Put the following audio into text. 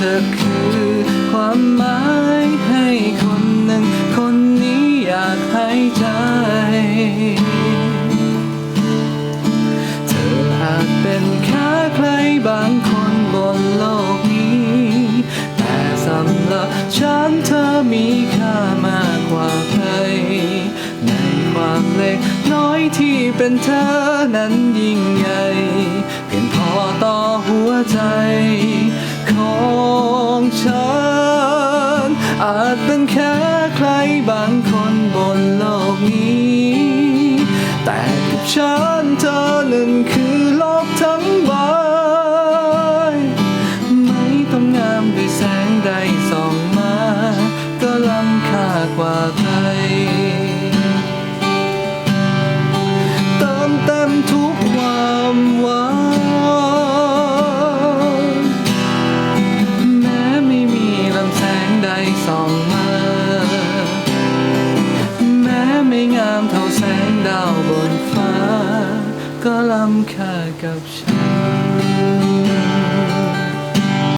เธอคือความหมายให้คนหนึ่ง คนนี้อยากหายใจ เธออาจเป็นค่าใครบางคนบนโลกนี้ แต่สำหรับฉันเธอมีค่ามากกว่าใคร ในความเล็กน้อยที่เป็นเธอนั้นยิ่งใหญ่ ฉัน อาจเป็นแค่ใครบางคนบนโลกนี้ แต่กับฉันเธอนั้นคือโลก งามเท่าแสงดาวบนฟ้า ก็ล้ำค่ากับฉัน